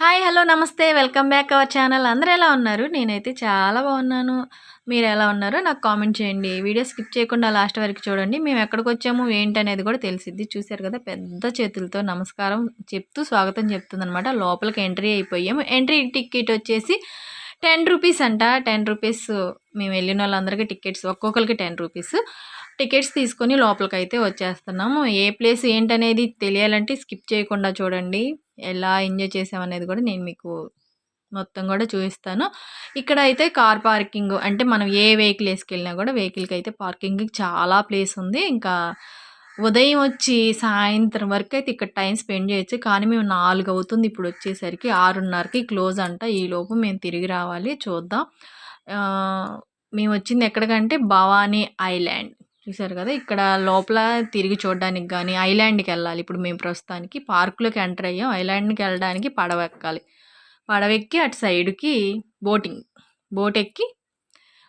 Hi hello నమస్తే. Welcome back our channel. అందరూ ఎలా ఉన్నారు? నేనైతే చాలా బాగున్నాను. మీరు ఎలా ఉన్నారో నాకు కామెంట్ చేయండి. వీడియో స్కిప్ చేయకుండా లాస్ట్ వరకు చూడండి. మేము ఎక్కడికి వచ్చాము ఏంటనేది కూడా తెలిసిద్ది. చూశారు కదా పెద్ద చేతులతో నమస్కారం చెప్తూ స్వాగతం చెప్తుందనమాట లోపలికి ఎంట్రీ అయిపోయాము. ఎంట్రీ టికెట్ వచ్చేసి టెన్ రూపీస్ అంట. టెన్ రూపీస్ మేము వెళ్ళిన వాళ్ళందరికీ టికెట్స్ ఒక్కొక్కరికి టెన్ రూపీస్. టికెట్స్ తీసుకొని లోపలికి అయితే వచ్చేస్తున్నాము. ఏ ప్లేస్ ఏంటనేది తెలియాలంటే స్కిప్ చేయకుండా చూడండి. ఎలా ఎంజాయ్ చేసామనేది కూడా నేను మీకు మొత్తం కూడా చూపిస్తాను. ఇక్కడ అయితే కార్ పార్కింగ్ అంటే మనం ఏ వెహికల్ వేసుకెళ్ళినా కూడా వెహికల్కి అయితే పార్కింగ్కి చాలా ప్లేస్ ఉంది. ఇంకా ఉదయం వచ్చి సాయంత్రం వరకు అయితే ఇక్కడ టైం స్పెండ్ చేయొచ్చు. కానీ మేము నాలుగు అవుతుంది ఇప్పుడు వచ్చేసరికి. ఆరున్నరకి క్లోజ్ అంట. ఈలోపు మేము తిరిగి రావాలి. చూద్దాం. మేము వచ్చింది ఎక్కడికంటే భవానీ ఐలాండ్. చూసారు కదా? ఇక్కడ లోపల తిరిగి చూడడానికి కానీ ఐలాండ్కి వెళ్ళాలి. ఇప్పుడు మేము ప్రస్తుతానికి పార్కులోకి ఎంటర్ అయ్యాం. ఐలాండ్కి వెళ్ళడానికి పడవ ఎక్కాలి. పడవ ఎక్కి అటు సైడ్కి బోటింగ్ బోట్ ఎక్కి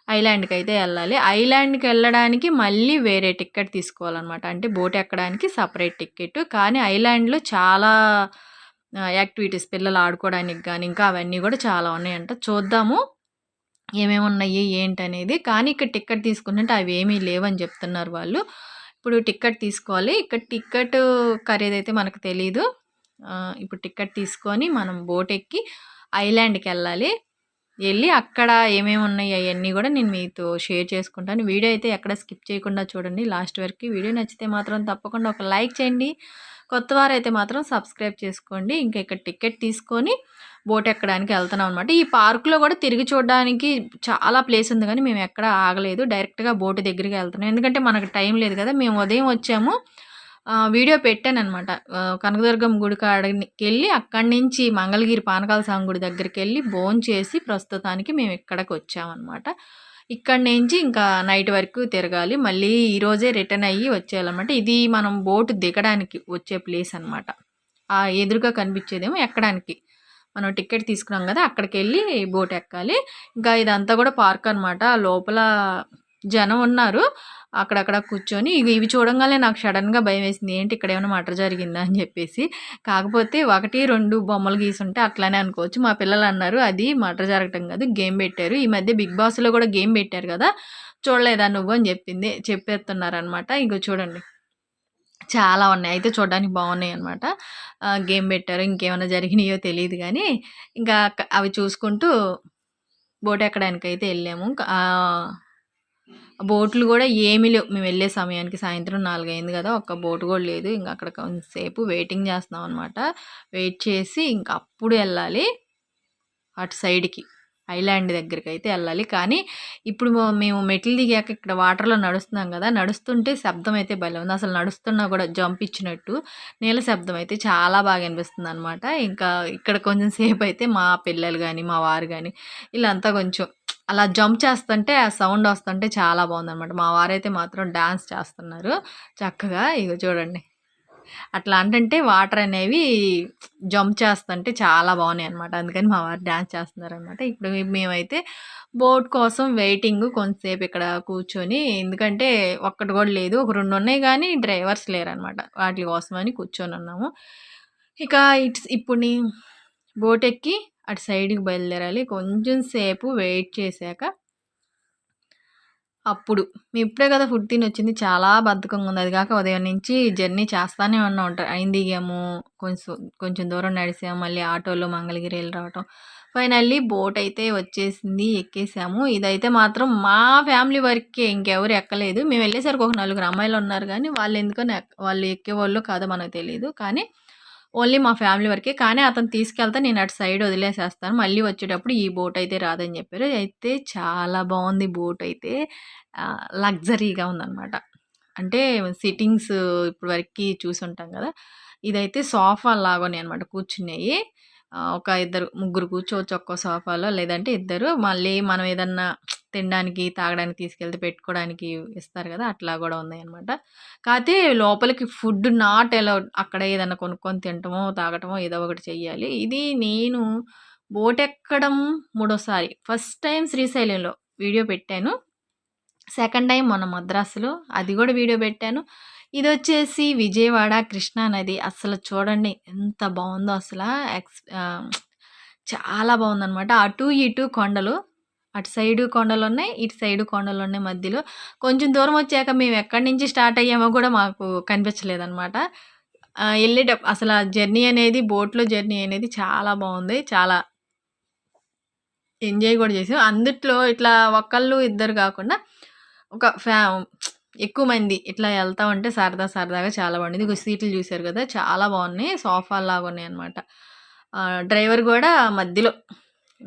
ఐలాండ్కి అయితే వెళ్ళాలి. ఐలాండ్కి వెళ్ళడానికి మళ్ళీ వేరే టికెట్ తీసుకోవాలన్నమాట. అంటే బోట్ ఎక్కడానికి సపరేట్ టికెట్ కానీ ఐలాండ్లో చాలా యాక్టివిటీస్ పిల్లలు ఆడుకోవడానికి కానీ ఇంకా అవన్నీ కూడా చాలా ఉన్నాయంట. చూద్దాము. ఏమేమి ఉన్నాయి ఏంటి అనేది కానీ ఇక్కడ టికెట్ తీసుకుంటే అవి ఏమీ లేవని చెప్తున్నారు వాళ్ళు. ఇప్పుడు టికెట్ తీసుకోవాలి. ఇక్కడ టికెట్ ఖరీదు అయితే మనకు తెలీదు. ఇప్పుడు టికెట్ తీసుకొని మనం బోట్ ఎక్కి ఐలాండ్కి వెళ్ళాలి. వెళ్ళి అక్కడ ఏమేమి ఉన్నాయి అవన్నీ కూడా నేను మీతో షేర్ చేసుకుంటాను. వీడియో అయితే ఎక్కడ స్కిప్ చేయకుండా చూడండి. లాస్ట్ వరకు వీడియో నచ్చితే మాత్రం తప్పకుండా ఒక లైక్ చేయండి. కొత్త వారైతే మాత్రం సబ్స్క్రైబ్ చేసుకోండి. ఇంకా ఇక్కడ టికెట్ తీసుకొని బోట్ ఎక్కడానికి వెళ్తున్నాం అనమాట ఈ పార్కులో కూడా తిరిగి చూడడానికి చాలా ప్లేస్ ఉంది కానీ మేము ఎక్కడ ఆగలేదు. డైరెక్ట్గా బోటు దగ్గరికి వెళ్తున్నాం. ఎందుకంటే మనకు టైం లేదు కదా మేము ఉదయం వచ్చాము. వీడియో పెట్టాను అనమాట కనకదుర్గం గుడి కాడకి వెళ్ళి అక్కడి నుంచి మంగళగిరి పానకాల స్వామి గుడి దగ్గరికి వెళ్ళి బోన్ చేసి ప్రస్తుతానికి మేము ఇక్కడికి వచ్చామన్నమాట ఇక్కడి నుంచి ఇంకా నైట్ వరకు తిరగాలి. మళ్ళీ ఈరోజే రిటర్న్ అయ్యి వచ్చేయాలన్నమాట. ఇది మనం బోటు దిగడానికి వచ్చే ప్లేస్ అనమాట ఆ ఎదురుగా కనిపించేదేమో ఎక్కడానికి. మనం టికెట్ తీసుకున్నాం కదా అక్కడికి వెళ్ళి బోట్ ఎక్కాలి. ఇంకా ఇదంతా కూడా పార్క్ అనమాట లోపల జనం ఉన్నారు. అక్కడక్కడ కూర్చొని ఇవి ఇవి చూడంగానే నాకు సడన్గా భయం వేసింది. ఏంటి ఇక్కడ ఏమైనా మటర్ జరిగిందా అని చెప్పేసి. కాకపోతే ఒకటి రెండు బొమ్మలు గీసుంటే అట్లానే అనుకోవచ్చు. మా పిల్లలు అన్నారు అది మటర్ జరగటం కాదు గేమ్ పెట్టారు. ఈ మధ్య బిగ్ బాస్లో కూడా గేమ్ పెట్టారు కదా చూడలేదా నువ్వు అని చెప్పింది చెప్పేస్తున్నారనమాట ఇంకో చూడండి. చాలా ఉన్నాయి. అయితే చూడడానికి బాగున్నాయి అనమాట గేమ్ పెట్టారు ఇంకేమైనా జరిగినాయో తెలియదు కానీ ఇంకా అవి చూసుకుంటూ బోట్ ఎక్కడానికి అయితే వెళ్ళాము బోట్లు కూడా ఏమీ లేవు. మేము వెళ్ళే సమయానికి సాయంత్రం నాలుగైంది కదా ఒక్క బోట్ కూడా లేదు. ఇంకా అక్కడ కొంతసేపు వెయిటింగ్ చేస్తున్నాం అనమాట వెయిట్ చేసి ఇంకా అప్పుడు వెళ్ళాలి అటు సైడ్కి. ఐలాండ్ దగ్గరికి అయితే వెళ్ళాలి. కానీ ఇప్పుడు మేము మెట్లు దిగాక ఇక్కడ వాటర్లో నడుస్తున్నాం కదా నడుస్తుంటే శబ్దం అయితే భలే ఉంది. అసలు నడుస్తున్నా కూడా జంప్ ఇచ్చినట్టు నీళ్ళ శబ్దం అయితే చాలా బాగా అనిపిస్తుంది అనమాట ఇంకా ఇక్కడ కొంచెం సేపు అయితే మా పిల్లలు కానీ మా వారు కానీ వీళ్ళంతా కొంచెం అలా జంప్ చేస్తుంటే ఆ సౌండ్ వస్తుంటే చాలా బాగుందనమాట మా వారైతే మాత్రం డ్యాన్స్ చేస్తున్నారు. చక్కగా ఇక చూడండి. అట్లా అంటే వాటర్ అనేవి జంప్ చేస్తుంటే చాలా బాగున్నాయి అనమాట అందుకని మా వారు డ్యాన్స్ చేస్తున్నారనమాట ఇప్పుడు మేమైతే బోట్ కోసం వెయిటింగ్ కొంతసేపు ఇక్కడ కూర్చొని ఎందుకంటే ఒక్కటి కూడా లేదు. ఒక రెండు ఉన్నాయి కానీ డ్రైవర్స్ లేరనమాట వాటి కోసమని కూర్చొని ఉన్నాము. ఇక ఇట్స్ ఇప్పుడు బోట్ ఎక్కి అటు సైడ్కి బయలుదేరాలి. కొంచెం సేపు వెయిట్ చేశాక అప్పుడు. మేము ఇప్పుడే కదా ఫుడ్ తిని వచ్చింది చాలా బద్ధకంగా ఉంది. అది కాక ఉదయం నుంచి జర్నీ చేస్తానే ఉన్నా ఉంటారు అయింది దిగాము కొంచెం కొంచెం దూరం నడిసాము మళ్ళీ ఆటోలో మంగళగిరి వెళ్ళి రావటం. ఫైనల్లీ బోట్ అయితే వచ్చేసింది. ఎక్కేసాము. ఇదైతే మాత్రం మా ఫ్యామిలీ వరకే. ఇంకెవరు ఎక్కలేదు. మేము వెళ్ళేసరికి ఒక నలుగురు అమ్మాయిలు ఉన్నారు కానీ వాళ్ళు ఎందుకని వాళ్ళు ఎక్కేవాళ్ళు కాదో మనకు తెలియదు కానీ ఓన్లీ మా ఫ్యామిలీ వరకే. కానీ అతను తీసుకెళ్తే నేను అటు సైడ్ వదిలేసేస్తాను. మళ్ళీ వచ్చేటప్పుడు ఈ బోట్ అయితే రాదని చెప్పారు. అయితే చాలా బాగుంది బోట్ అయితే. లగ్జరీగా ఉందన్నమాట. అంటే సిట్టింగ్స్ ఇప్పుడు వరకు చూసి ఉంటాం కదా. ఇదైతే సోఫా లాగానే అనమాట కూర్చున్నాయి. ఒక ఇద్దరు ముగ్గురు కూర్చోవచ్చు ఒక్కో సోఫాలో. లేదంటే ఇద్దరు. మళ్ళీ మనం ఏదన్నా తినడానికి తాగడానికి తీసుకెళ్తే పెట్టుకోవడానికి ఇస్తారు కదా! అట్లా కూడా ఉన్నాయి అనమాట కాకపోతే లోపలికి ఫుడ్ నాట్ ఎలా అక్కడ ఏదైనా కొనుక్కొని తినటమో తాగటమో ఏదో ఒకటి చెయ్యాలి. ఇది నేను బోట్ ఎక్కడం మూడోసారి. ఫస్ట్ టైం శ్రీశైలంలో వీడియో పెట్టాను. సెకండ్ టైం మొన్న మద్రాసులో అది కూడా వీడియో పెట్టాను. ఇది వచ్చేసి విజయవాడ కృష్ణా నది. అసలు చూడండి ఎంత బాగుందో అసలు. ఎక్స్ చాలా బాగుందనమాట అటు ఇటు కొండలు అటు సైడు కొండలు ఉన్నాయి ఇటు సైడు కొండలు ఉన్నాయి మధ్యలో. కొంచెం దూరం వచ్చాక మేము ఎక్కడి నుంచి స్టార్ట్ అయ్యామో కూడా మాకు కనిపించలేదన్నమాట. వెళ్ళేట వెళ్ళేటప్పుడు అసలు ఆ జర్నీ అనేది బోట్లో జర్నీ అనేది చాలా బాగుంది. చాలా ఎంజాయ్ కూడా చేసాం. అందుట్లో ఇట్లా ఒకళ్ళు ఇద్దరు కాకుండా ఒక ఫ్యా ఎక్కువ మంది ఇట్లా వెళ్తా ఉంటే సరదా సరదాగా చాలా బాగుంది. ఇక సీట్లు చూశారు కదా చాలా బాగున్నాయి. సోఫా లాగా ఉన్నాయి అనమాట డ్రైవర్ కూడా మధ్యలో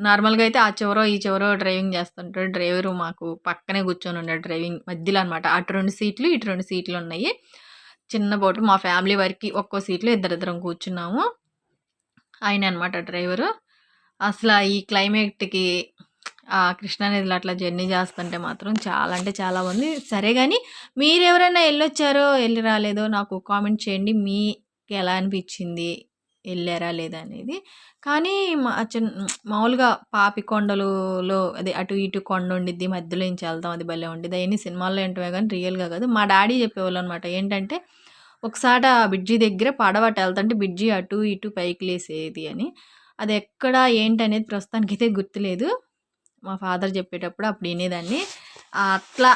నార్మల్గా అయితే ఆ చివరో ఈ చివరో డ్రైవింగ్ చేస్తుంటాడు. డ్రైవరు మాకు పక్కనే కూర్చొని ఉన్నాడు డ్రైవింగ్ మధ్యలో అనమాట అటు రెండు సీట్లు ఇటు రెండు సీట్లు ఉన్నాయి చిన్న బోటు మా ఫ్యామిలీ వరకు ఒక్కో సీట్లో ఇద్దరిద్దరం కూర్చున్నాము. ఆయన అనమాట డ్రైవరు. అసలు ఈ క్లైమేట్కి ఆ కృష్ణానదిలో అట్లా జర్నీ చేస్తుంటే మాత్రం చాలా అంటే చాలా ఉంది. సరే కానీ మీరు ఎవరైనా వెళ్ళొచ్చారో వెళ్ళి రాలేదో నాకు కామెంట్ చేయండి. మీకు ఎలా అనిపించింది? వెళ్ళారా లేదా అనేది. కానీ మా చిన్న మామూలుగా పాపి కొండలులో అదే అటు ఇటు కొండ ఉండిద్ది మధ్యలో నుంచి వెళ్తాం అది భలే ఉండిద్ది. అవన్నీ సినిమాల్లో ఏంటో కానీ రియల్గా కాదు. మా డాడీ చెప్పేవాళ్ళు అనమాట ఏంటంటే ఒకసారి ఆ బ్రిడ్జి దగ్గర పడవట వెళ్తుంటే బ్రిడ్జి అటు ఇటు పైకి లేసేది అని. అది ఎక్కడ ఏంటనేది ప్రస్తుతానికైతే గుర్తులేదు. మా ఫాదర్ చెప్పేటప్పుడు అప్పుడు వినేదాన్ని. అట్లా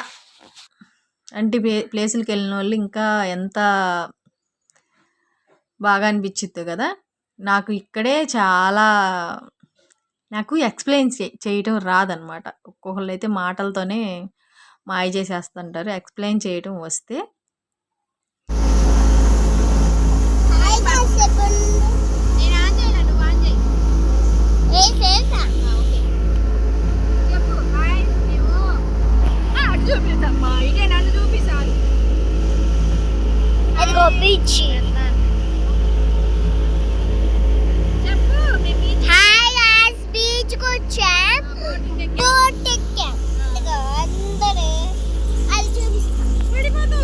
అంటే ప్లే ప్లేసులకి వెళ్ళిన వాళ్ళు ఇంకా ఎంత బాగా అనిపించిద్దో కదా! నాకు ఇక్కడే చాలా నాకు ఎక్స్ప్లెయిన్ చే చేయటం రాదనమాట. ఒక్కొక్కళ్ళు అయితే మాటలతోనే మాయ చేసేస్తుంటారు. ఎక్స్ప్లెయిన్ చేయటం వస్తే హాయ్ గాయ్స్ చెప్పండి. నేను ఆన్ చేయను నువ్వు ఆన్ చేయి ఏ చేసా ఓకే చెప్పు హాయ్ మేము ఆ, అటు చూపిద్దమ్మా ఇదే నన్ను చూపిస్తాను అదిగో బీచ్ చెప్పు మేము ఈ హాయ్ గాయ్స్ బీచ్కు వచ్చాం బోటింగ్ ఎక్కి- బోట్ ఎక్కాం ఇదిగో అందరూ అది చూపిస్తాం పడిపోతూ.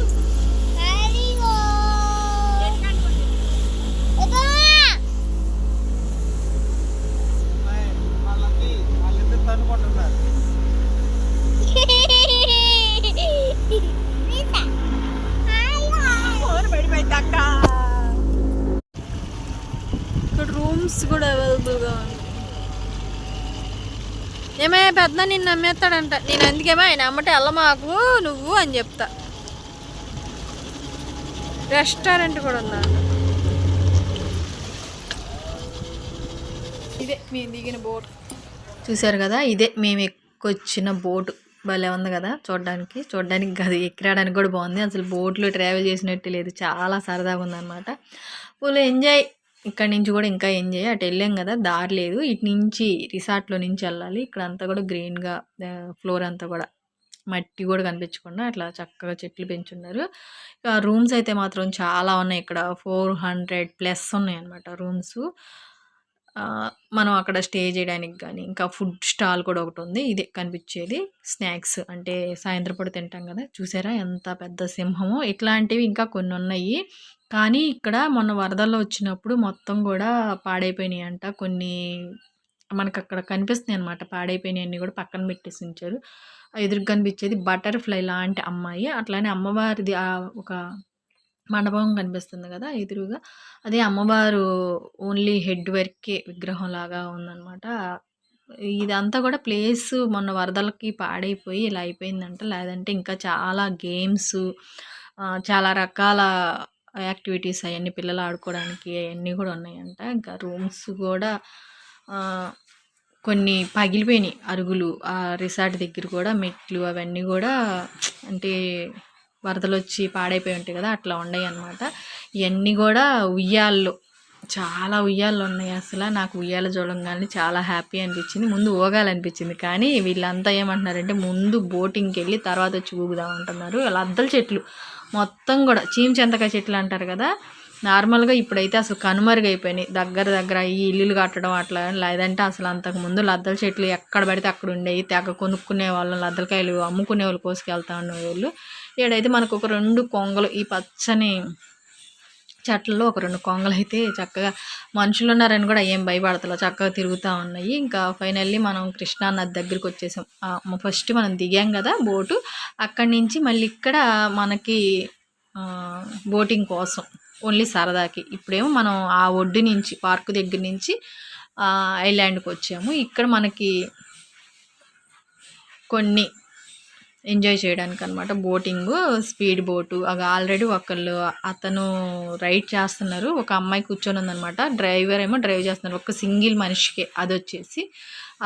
అదిగో ఎట్లా అనుకుంటున్నావు? ఇదిగో వాళ్ళకి వాళ్ళిద్దరు తనుకుంటున్నారు తీసా హాయ్ గాయ్స్ ఫోన్ పడిపోయింది అక్క ఇక్కడ రూమ్స్ కూడా అవైలబుల్గా ఉంది ఏమయ్యా పెద్ద నిన్ను నమ్మేస్తాడంట. నేను అందుకేమో ఆయన అమ్మటే మాకు నువ్వు అని చెప్తా. రెస్టారెంట్ కూడా ఉందా? ఇదే మేము దిగిన బోట్. చూసారు కదా ఇదే మేము ఎక్కొచ్చిన బోటు. భలే ఉంది కదా చూడడానికి. చూడడానికి కాదు ఎక్కడానికి కూడా బాగుంది. అసలు బోట్లో ట్రావెల్ చేసినట్టు లేదు. చాలా సరదాగా ఉందన్నమాట. ఫుల్ ఎంజాయ్ ఇక్కడ నుంచి కూడా ఇంకా ఎంజాయ్. అటు వెళ్ళాం కదా దారి లేదు. ఇటు నుంచి రిసార్ట్లో నుంచి వెళ్ళాలి. ఇక్కడ అంతా కూడా గ్రీన్గా ఫ్లోర్ అంతా కూడా మట్టి కూడా కనిపించకుండా అట్లా చక్కగా చెట్లు పెంచున్నారు. రూమ్స్ అయితే మాత్రం చాలా ఉన్నాయి. ఇక్కడ ఫోర్ హండ్రెడ్ ప్లస్ ఉన్నాయి అనమాట రూమ్స్. మనం అక్కడ స్టే చేయడానికి కానీ ఇంకా ఫుడ్ స్టాల్ కూడా ఒకటి ఉంది. ఇదే కనిపించేది. స్నాక్స్ అంటే సాయంత్రం పూట తింటాం కదా. చూసారా? ఎంత పెద్ద సింహమో. ఇట్లాంటివి ఇంకా కొన్ని ఉన్నాయి. కానీ ఇక్కడ మొన్న వరదల్లో వచ్చినప్పుడు మొత్తం కూడా పాడైపోయినాయి అంట కొన్ని మనకు అక్కడ కనిపిస్తున్నాయి అనమాట పాడైపోయినాయి అన్నీ కూడా పక్కన పెట్టేసి ఉంచారు ఎదురుగా కనిపించేది బటర్ఫ్లై లాంటి అమ్మాయి. అట్లానే అమ్మవారిది ఒక మండపం కనిపిస్తుంది కదా ఎదురుగా. అదే అమ్మవారు ఓన్లీ హెడ్ వరకే విగ్రహం లాగా ఉందన్నమాట. ఇదంతా కూడా ప్లేస్ మొన్న వరదలకి పాడైపోయి ఇలా అయిపోయిందంట. లేదంటే ఇంకా చాలా గేమ్స్ చాలా రకాల యాక్టివిటీస్ అవన్నీ పిల్లలు ఆడుకోవడానికి అవన్నీ కూడా ఉన్నాయంట. ఇంకా రూమ్స్ కూడా కొన్ని పగిలిపోయినాయి. అరుగులు ఆ రిసార్ట్ దగ్గర కూడా మెట్లు అవన్నీ కూడా అంటే వరదలు వచ్చి పాడైపోయి ఉంటాయి కదా అట్లా ఉన్నాయి అన్నమాట. ఇవన్నీ కూడా ఉయ్యాళ్ళు చాలా ఉయ్యాలు ఉన్నాయి అసలు. నాకు ఉయ్యాల చూడంగానే చాలా హ్యాపీ అనిపించింది. ముందు ఊగాలనిపించింది కానీ వీళ్ళంతా ఏమంటున్నారంటే ముందు బోటింగ్కి వెళ్ళి తర్వాత వచ్చి ఊగుదాం అంటున్నారు. అలా అద్దల చెట్లు మొత్తం కూడా చీమచెంతకాయ చెట్లు అంటారు కదా నార్మల్గా ఇప్పుడైతే అసలు కనుమరుగైపోయినాయి. దగ్గర దగ్గర ఈ ఇల్లులు కట్టడం అట్లా లేదంటే అసలు అంతకు ముందు లద్దల చెట్లు ఎక్కడ పడితే అక్కడ ఉండేవి. తెగ కొనుక్కునే వాళ్ళం లద్దలకాయలు అమ్ముకునే వాళ్ళు కోసుకెళ్తా ఉండేవాళ్ళు. ఈడైతే మనకు ఒక రెండు కొంగలు ఈ పచ్చని చెట్లలో ఒక రెండు కొంగలు అయితే చక్కగా మనుషులు ఉన్నారని కూడా ఏం భయపడతలో. చక్కగా తిరుగుతూ ఉన్నాయి. ఇంకా ఫైనల్లీ మనం కృష్ణా నది దగ్గరికి వచ్చేసాం. ఫస్ట్ మనం దిగాం కదా బోటు. అక్కడి నుంచి మళ్ళీ ఇక్కడ మనకి బోటింగ్ కోసం ఓన్లీ సరదాకి. ఇప్పుడేమో మనం ఆ ఒడ్డు నుంచి పార్కు దగ్గర నుంచి ఐలాండ్కి వచ్చాము. ఇక్కడ మనకి కొన్ని ఎంజాయ్ చేయడానికి అనమాట బోటింగ్ స్పీడ్ బోటు అవి ఆల్రెడీ ఒకళ్ళు అతను రైడ్ చేస్తున్నారు. ఒక అమ్మాయి కూర్చొని ఉందన్నమాట డ్రైవర్ ఏమో డ్రైవ్ చేస్తున్నారు. ఒక సింగిల్ మనిషికి అది వచ్చేసి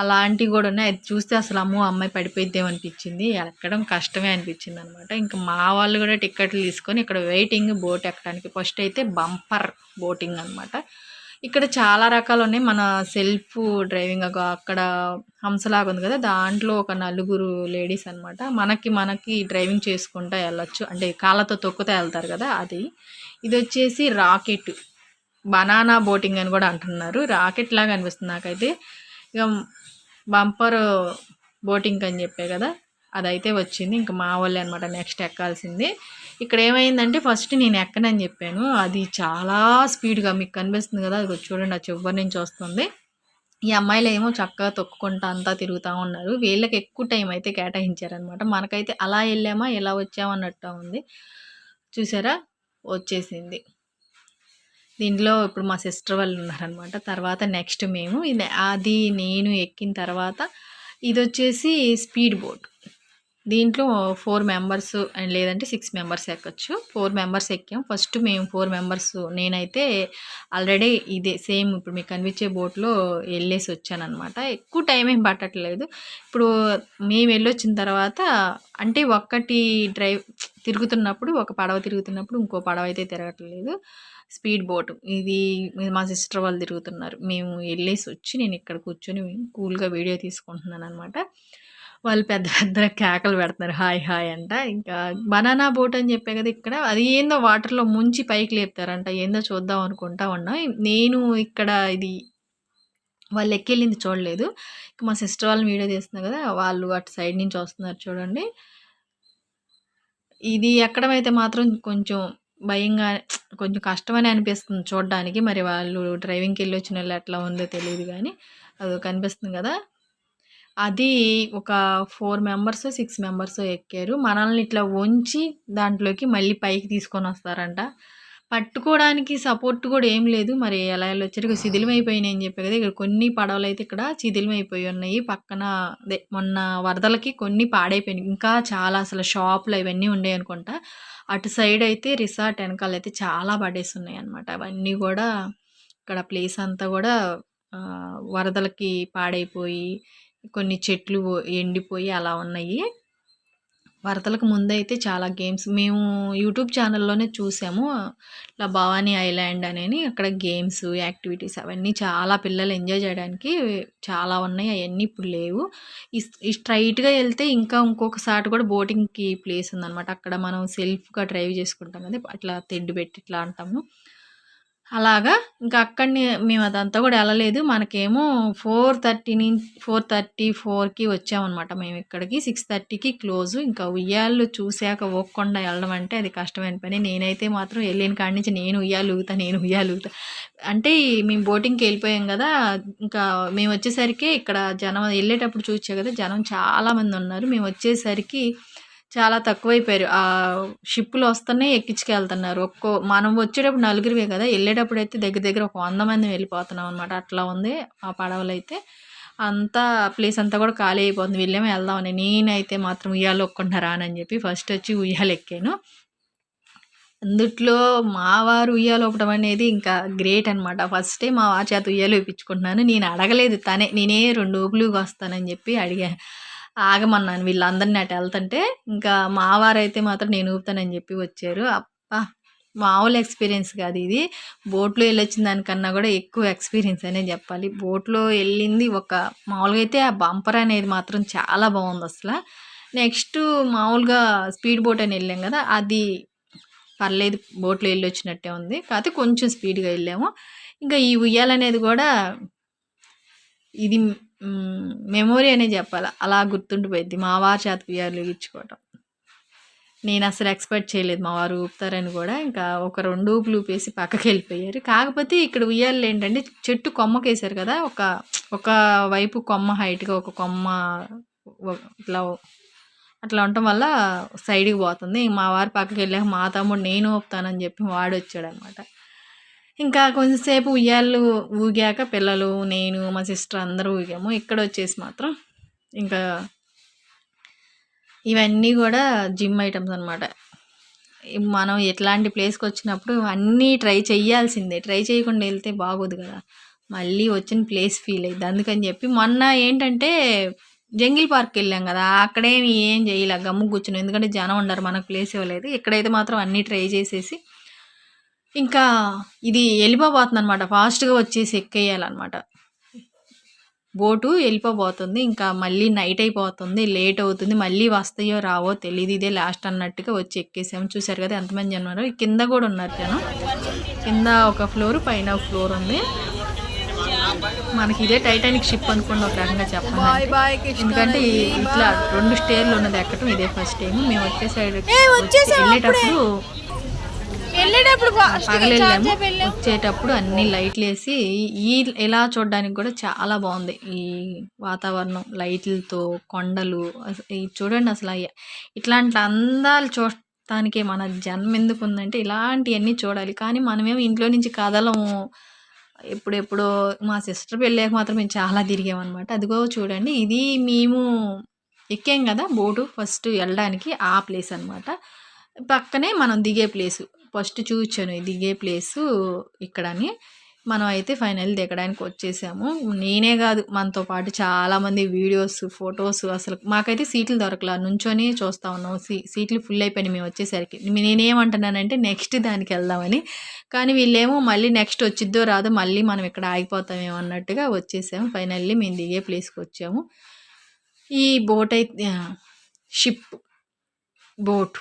అలాంటివి కూడా ఉన్నాయి. అది చూస్తే అసలు అమ్మో అమ్మాయి పడిపోయిద్దేమో అనిపించింది. ఎక్కడం కష్టమే అనిపించింది అనమాట ఇంకా మా వాళ్ళు కూడా టికెట్లు తీసుకొని ఇక్కడ వెయిటింగ్ బోట్ ఎక్కడానికి ఫస్ట్ అయితే బంపర్ బోటింగ్ అనమాట. ఇక్కడ చాలా రకాలు ఉన్నాయి. మన సెల్ఫ్ డ్రైవింగ్ అగో అక్కడ హంసలాగా ఉంది కదా దాంట్లో ఒక నలుగురు లేడీస్ అన్నమాట. మనకి మనకి డ్రైవింగ్ చేసుకుంటా వెళ్ళొచ్చు. అంటే కాళ్ళతో తొక్కుతా వెళ్తారు కదా అది. ఇది వచ్చేసి రాకెట్. బనానా బోటింగ్ అని కూడా అంటున్నారు. రాకెట్ లాగా అనిపిస్తుంది నాకైతే. ఇక బంపర్ బోటింగ్ అని చెప్పే కదా అదైతే వచ్చింది. ఇంకా మా వాళ్ళే అనమాట నెక్స్ట్ ఎక్కాల్సింది. ఇక్కడ ఏమైందంటే ఫస్ట్ నేను ఎక్కనని చెప్పాను. అది చాలా స్పీడ్గా మీకు కనిపిస్తుంది కదా అది చూడండి ఆ చివరి నుంచి వస్తుంది. ఈ అమ్మాయిలు ఏమో చక్కగా తొక్కుకుంటా అంతా తిరుగుతూ ఉన్నారు. వీళ్ళకి ఎక్కువ టైం అయితే కేటాయించారనమాట మనకైతే అలా వెళ్ళామా ఎలా వచ్చామన్నట్టు ఉంది. చూసారా? వచ్చేసింది. దీంట్లో ఇప్పుడు మా సిస్టర్ వాళ్ళు ఉన్నారనమాట తర్వాత నెక్స్ట్ మేము. ఇది అది నేను ఎక్కిన తర్వాత ఇది వచ్చేసి స్పీడ్ బోట్. దీంట్లో ఫోర్ మెంబర్స్ అండ్ లేదంటే సిక్స్ మెంబర్స్ ఎక్కొచ్చు. ఫోర్ మెంబర్స్ ఎక్కాం. ఫస్ట్ మేము ఫోర్ మెంబర్స్ నేనైతే ఆల్రెడీ ఇదే సేమ్ ఇప్పుడు మీకు కనిపించే బోట్లో వెళ్ళేసి వచ్చానమాట ఎక్కువ టైం ఏం పట్టట్లేదు. ఇప్పుడు మేము వెళ్ళొచ్చిన తర్వాత అంటే ఒక్కటి డ్రైవ్ తిరుగుతున్నప్పుడు ఒక పడవ తిరుగుతున్నప్పుడు ఇంకో పడవ అయితే తిరగట్లేదు. Speed boat. ఇది మా సిస్టర్ వాళ్ళు తిరుగుతున్నారు. మేము వెళ్ళేసి వచ్చి నేను ఇక్కడ కూర్చొని కూల్గా వీడియో తీసుకుంటున్నాను అనమాట వాళ్ళు పెద్ద పెద్ద కేకలు పెడుతున్నారు. హాయ్ హాయ్ అంట. ఇంకా బనానా బోట్ అని చెప్పే కదా ఇక్కడ. అది ఏందో వాటర్లో ముంచి పైకి లేపుతారంట. ఏందో చూద్దాం అనుకుంటా ఉన్నా. నేను ఇక్కడ ఇది వాళ్ళు ఎక్కెళ్ళింది చూడలేదు. ఇంకా మా సిస్టర్ వాళ్ళని వీడియో తీస్తున్నారు కదా వాళ్ళు అటు సైడ్ నుంచి వస్తున్నారు చూడండి. ఇది ఎక్కడమైతే మాత్రం కొంచెం భయంగా కొంచెం కష్టమని అనిపిస్తుంది చూడడానికి. మరి వాళ్ళు డ్రైవింగ్కి వెళ్ళి వచ్చిన వాళ్ళు ఎట్లా ఉందో తెలియదు కానీ అది కనిపిస్తుంది కదా. అది ఒక ఫోర్ మెంబర్స్ సిక్స్ మెంబర్స్ ఎక్కారు. మనల్ని ఇట్లా ఉంచి దాంట్లోకి మళ్ళీ పైకి తీసుకొని వస్తారంట. పట్టుకోవడానికి సపోర్ట్ కూడా ఏం లేదు. మరి ఎలా ఎలా వచ్చారు? శిథిలం అయిపోయినాయి అని చెప్పే కదా. ఇక్కడ కొన్ని పడవలు అయితే ఇక్కడ శిథిలమైపోయి ఉన్నాయి. పక్కన అదే మొన్న వరదలకి కొన్ని పాడైపోయినాయి. ఇంకా చాలా అసలు షాపులు ఇవన్నీ ఉన్నాయి అనుకుంటా. అటు సైడ్ అయితే రిసార్ట్ వెనకాల అయితే చాలా పడేసి ఉన్నాయి అనమాట అవన్నీ కూడా ఇక్కడ ప్లేస్ అంతా కూడా వరదలకి పాడైపోయి కొన్ని చెట్లు ఎండిపోయి అలా ఉన్నాయి. వరదలకు ముందైతే చాలా గేమ్స్ మేము యూట్యూబ్ ఛానల్లోనే చూసాము. ఇట్లా భవానీ ఐలాండ్ అనేది అక్కడ గేమ్స్ యాక్టివిటీస్ అవన్నీ చాలా పిల్లలు ఎంజాయ్ చేయడానికి చాలా ఉన్నాయి. అవన్నీ ఇప్పుడు లేవు. ఈ స్ట్రైట్గా వెళ్తే ఇంకా ఇంకొకసారి కూడా బోటింగ్కి ప్లేస్ ఉందన్నమాట. అక్కడ మనం సెల్ఫ్గా డ్రైవ్ చేసుకుంటాం కదా అట్లా తెడ్డు పెట్టి ఇట్లా అంటాము. అలాగా ఇంకా అక్కడిని మేము అదంతా కూడా వెళ్ళలేదు. మనకేమో ఫోర్ థర్టీ నుంచి ఫోర్ థర్టీ ఫోర్కి వచ్చామన్నమాట మేము ఇక్కడికి. సిక్స్ థర్టీకి క్లోజ్. ఇంకా ఉయ్యాలు చూశాక ఒక్కకుండా వెళ్ళడం అంటే అది కష్టమైన పని. నేనైతే మాత్రం వెళ్ళిన కాడి నుంచి నేను ఉయ్యాలు ఊగుతా నేను ఉయ్యాలు ఊగుతా. అంటే మేము బోటింగ్కి వెళ్ళిపోయాం కదా ఇంకా మేము వచ్చేసరికి ఇక్కడ జనం వెళ్ళేటప్పుడు చూసా కదా జనం చాలామంది ఉన్నారు. మేము వచ్చేసరికి చాలా తక్కువైపోయారు. ఆ షిప్పులు వస్తున్నాయి ఎక్కించుకెళ్తున్నారు. ఒక్కో మనం వచ్చేటప్పుడు నలుగురివే కదా వెళ్ళేటప్పుడు అయితే దగ్గర దగ్గర ఒక వంద మంది వెళ్ళిపోతున్నాం అనమాట అట్లా ఉంది ఆ పడవలు అయితే అంతా ప్లేస్ అంతా కూడా ఖాళీ అయిపోతుంది. వెళ్ళేమో వెళ్దామని. నేనైతే మాత్రం ఉయ్యాలు ఒక్కకుండా అని చెప్పి ఫస్ట్ వచ్చి ఉయ్యాలు ఎక్కాను. అందుట్లో మా వారు ఉయ్యాలు ఒకటం అనేది ఇంకా గ్రేట్ అనమాట ఫస్టే మా వారి చేత ఉయ్యాలు వేయించుకుంటున్నాను నేను అడగలేదు తనే. నేనే రెండు ఊపులుగా వస్తానని చెప్పి అడిగా. ఆగమన్నాను వీళ్ళందరినీ అటు వెళ్తుంటే. ఇంకా మావారైతే మాత్రం నేను ఊపుతానని చెప్పి వచ్చారు. అప్ప మామూలు ఎక్స్పీరియన్స్ కాదు ఇది. బోట్లో వెళ్ళొచ్చిన దానికన్నా కూడా ఎక్కువ ఎక్స్పీరియన్స్ అనే చెప్పాలి. బోట్లో వెళ్ళింది ఒక మామూలుగా అయితే ఆ బంపర్ అనేది మాత్రం చాలా బాగుంది అసలు. నెక్స్ట్ మామూలుగా స్పీడ్ బోట్ అని వెళ్ళాం కదా అది పర్లేదు బోట్లో వెళ్ళొచ్చినట్టే ఉంది. కాకపోతే కొంచెం స్పీడ్గా వెళ్ళాము. ఇంకా ఈ ఉయ్యాలనేది కూడా ఇది మెమొరీ అనే చెప్పాలి? అలా గుర్తుండిపోయింది మా వారి చేత ఉయ్యాలు ఇచ్చుకోవటం నేను అసలు ఎక్స్పెక్ట్ చేయలేదు. మా వారు ఊపుతారని కూడా ఇంకా ఒక రెండు ఊపులు ఊపేసి పక్కకి వెళ్ళిపోయారు. కాకపోతే ఇక్కడ ఉయ్యాలు ఏంటంటే చెట్టు కొమ్మకేసారు కదా ఒక ఒక వైపు కొమ్మ హైట్గా ఒక కొమ్మ ఇట్లా అట్లా ఉండటం వల్ల సైడ్కి పోతుంది. మా వారు పక్కకి వెళ్ళాక మా తమ్ముడు నేను ఊపుతానని చెప్పి వాడు వచ్చాడనమాట ఇంకా కొంచెంసేపు ఉయ్యాలు ఊగాక పిల్లలు నేను మా సిస్టర్ అందరూ ఊగాము. ఇక్కడ వచ్చేసి మాత్రం ఇంకా ఇవన్నీ కూడా జిమ్ ఐటమ్స్ అనమాట మనం ఎట్లాంటి ప్లేస్కి వచ్చినప్పుడు అన్నీ ట్రై చేయాల్సిందే ట్రై చేయకుండా వెళ్తే బాగోదు కదా. మళ్ళీ వచ్చిన ప్లేస్ ఫీల్ అయ్యింది అందుకని చెప్పి మొన్న ఏంటంటే జంగిల్ పార్క్ వెళ్ళాం కదా. అక్కడేమి ఏం చేయలే గమ్ము కూర్చున్నాం. ఎందుకంటే జనం ఉండరు. మనకు ప్లేస్ ఇవ్వలేదు. ఇక్కడైతే మాత్రం అన్నీ ట్రై చేసేసి ఇంకా ఇది వెళ్ళిపోబోతుంది అనమాట ఫాస్ట్గా వచ్చేసి ఎక్కేయాలన్నమాట. బోటు వెళ్ళిపోబోతుంది. ఇంకా మళ్ళీ నైట్ అయిపోతుంది. లేట్ అవుతుంది. మళ్ళీ వస్తాయో రావో తెలియదు ఇదే లాస్ట్ అన్నట్టుగా వచ్చి ఎక్కేసాము. చూసారు కదా ఎంతమంది జనం ఉన్నారు. కింద కూడా ఉన్నారు జనం. కింద ఒక ఫ్లోర్ పైన ఒక ఫ్లోర్ ఉంది. మనకి ఇదే టైటానిక్ షిప్ అనుకోండి ఒక రకంగా చెప్పాలి ఎందుకంటే ఇట్లా రెండు స్టేర్లు ఉన్నది ఎక్కడం ఇదే ఫస్ట్ టైం మేము వచ్చే సైడ్ వెళ్ళేటప్పుడు వెళ్ళేటప్పుడు వచ్చేటప్పుడు అన్ని లైట్లు వేసి ఈ ఇలా చూడడానికి కూడా చాలా బాగుంది. ఈ వాతావరణం లైట్లతో కొండలు చూడండి అసలు అయ్య- ఇట్లాంటి అందాలు చూడటానికి మన జన్మ ఎందుకు ఉందంటే ఇలాంటివన్నీ చూడాలి. కానీ మనమేమో ఇంట్లో నుంచి కదలము. ఎప్పుడెప్పుడో మా సిస్టర్ పెళ్ళాక మాత్రం మేము చాలా తిరిగామన్నమాట. అదిగో చూడండి ఇది మేము ఎక్కాం కదా బోటు ఫస్ట్ వెళ్ళడానికి ఆ ప్లేస్ అన్నమాట. పక్కనే మనం దిగే ప్లేసు ఫస్ట్ చూచాను దిగే ప్లేసు ఇక్కడని. మనం అయితే ఫైనల్ దిగడానికి వచ్చేసాము. నేనే కాదు మనతో పాటు చాలామంది వీడియోస్ ఫొటోస్ అసలు మాకైతే సీట్లు దొరకలా. నుంచొని చూస్తా ఉన్నాం. సీ సీట్లు ఫుల్ అయిపోయినాయి మేము వచ్చేసరికి. నేనేమంటున్నానంటే నెక్స్ట్ దానికి వెళ్దామని. కానీ వీళ్ళేమో మళ్ళీ నెక్స్ట్ వచ్చిద్దో రాదో మళ్ళీ మనం ఇక్కడ ఆగిపోతామేమో అన్నట్టుగా వచ్చేసాము. ఫైనల్లీ మేము దిగే ప్లేస్కి వచ్చాము. ఈ బోట్ అయితే షిప్ బోట్.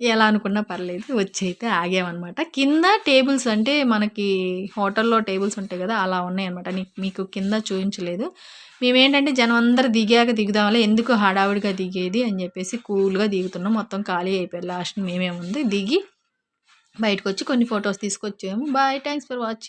ఎలా అనుకున్నా పర్లేదు వచ్చి అయితే ఆగామన్నమాట. కింద టేబుల్స్ అంటే మనకి హోటల్లో టేబుల్స్ ఉంటాయి కదా అలా ఉన్నాయన్నమాట. మీకు కింద చూపించలేదు మేమేంటంటే జనం అందరు దిగాక దిగుదాంలే ఎందుకు హడావిడిగా దిగేది అని చెప్పేసి కూల్గా దిగుతున్నాం. మొత్తం ఖాళీ అయిపోయాయి లాస్ట్ ఉంది దిగి బయటకు వచ్చి కొన్ని ఫొటోస్ తీసుకొచ్చాము. Bye thanks for watching.